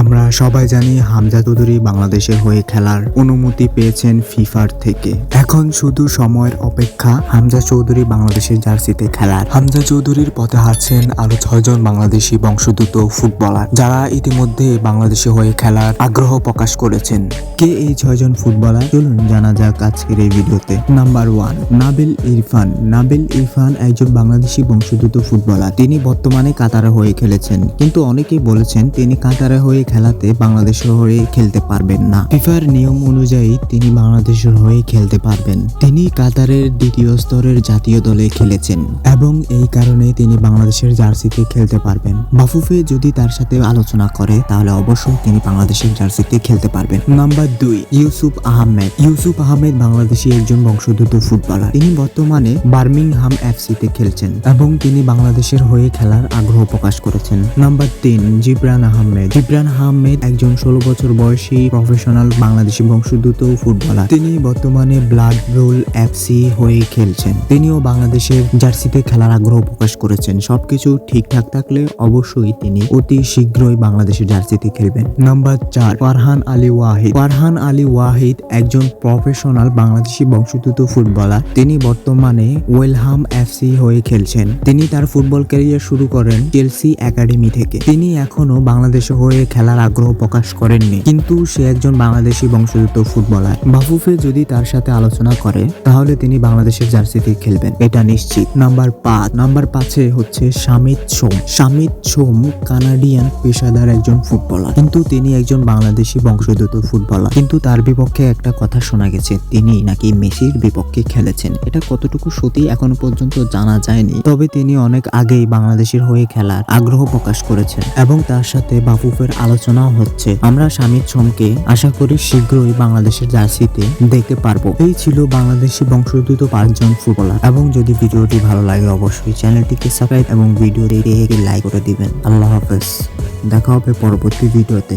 আমরা সবাই জানি হামজা চৌধুরী বাংলাদেশের হয়ে খেলার অনুমতি পেয়েছেন ফিফার থেকে। এখন শুধু সময়ের অপেক্ষা হামজা চৌধুরী বাংলাদেশের জার্সিতে খেলার। হামজা চৌধুরীর পথে হাঁটছেন আরও ছয়জন বাংলাদেশি বংশোদ্ভূত ফুটবলার, যারা ইতিমধ্যে বাংলাদেশে হয়ে খেলার আগ্রহ প্রকাশ করেছেন। কে এই ছয়জন ফুটবলার? চলুন জানা যাক আজকের এই ভিডিওতে। Number one, Nabil Irfan. Nabil Irfan একজন বাংলাদেশি বংশোদ্ভূত ফুটবলার। তিনি বর্তমানে কাতারে হয়ে খেলেছেন। কিন্তু অনেকেই বলেছেন তিনি কাতারে হয়ে খেলাতে বাংলাদেশের হয়ে খেলতে পারবেন না। ফিফার নিয়ম অনুযায়ী তিনি বাংলাদেশের হয়ে খেলতে পারবেন। তিনি কাতারের দ্বিতীয় স্তরের জাতীয় দলে খেলেছেন এবং এই কারণে তিনি বাংলাদেশের জার্সিতে খেলতে পারবেন। বাফুফে যদি তার সাথে আলোচনা করে, তাহলে অবশ্যই তিনি বাংলাদেশের জার্সিতে খেলতে পারবেন। নাম্বার দুই, ইউসুফ আহমেদ। ইউসুফ আহমেদ বাংলাদেশি একজন বংশোদ্ভূত ফুটবলার। তিনি বর্তমানে বার্মিংহাম এফসিতে খেলছেন এবং তিনি বাংলাদেশের হয়ে খেলার আগ্রহ প্রকাশ করেছেন। নাম্বার তিন, জিবরান আহমেদ। জিবরান আহমেদ, একজন ষোলো বছর বয়সী প্রফেশনাল বাংলাদেশি বংশোদ্ভূত ফুটবলার। তিনি বর্তমানে ব্লাড রোল এফসি হয়ে খেলছেন। তিনিও বাংলাদেশের জার্সিতে খেলার আগ্রহ প্রকাশ করেছেন। সবকিছু ঠিকঠাক থাকলে অবশ্যই তিনি অতি শীঘ্রই বাংলাদেশের জার্সিতে খেলবেন। নাম্বার চার, ফারহান আলী ওয়াহিদ। ফারহান আলী ওয়াহিদ একজন প্রফেশনাল বাংলাদেশি বংশোদ্ভূত ফুটবলার। তিনি বর্তমানে ওয়েলহাম এফসি হয়ে খেলছেন। তিনি তার ফুটবল ক্যারিয়ার শুরু করেন চেলসি একাডেমি থেকে। তিনি এখনও বাংলাদেশে হয়ে খেলার আগ্রহ প্রকাশ করেননি। কিন্তু সে একজন বাংলাদেশি বংশোদ্ভূত ফুটবলার। বাফুফে যদি তার সাথে আলোচনা করে, তাহলে তিনি বাংলাদেশের জার্সিতে খেলবেন। এটা নিশ্চিত। নাম্বার পাঁচ। নাম্বার পাঁচে হচ্ছে শামিত সোম। শামিত সোম কানাডিয়ান পেশাদার একজন ফুটবলার। কিন্তু তিনি একজন বাংলাদেশি বংশোদ্ভূত ফুটবলার। কিন্তু তার বিপক্ষে একটা কথা শোনা গেছে। তিনি নাকি মেসির বিপক্ষে খেলেছেন। এটা কতটুকু সত্যি এখনও পর্যন্ত জানা যায়নি। তবে তিনি অনেক আগেই বাংলাদেশের হয়ে খেলার আগ্রহ প্রকাশ করেছেন। এবং তার সাথে বাফুফের আলোচনাও হচ্ছে। আমরা স্বামীর সোমকে আশা করি শীঘ্রই বাংলাদেশের জার্সিতে দেখতে পারব। এই ছিল বাংলাদেশি বংশোদ্ভূত পাঁচজন ফুটবলার। এবং যদি ভিডিওটি ভালো লাগে, অবশ্যই চ্যানেলটিকে সাবস্ক্রাইব এবং ভিডিও ভিডিওটি লাইক করে দিবেন। আল্লাহ হাফেজ। দেখা হবে পরবর্তী ভিডিওতে।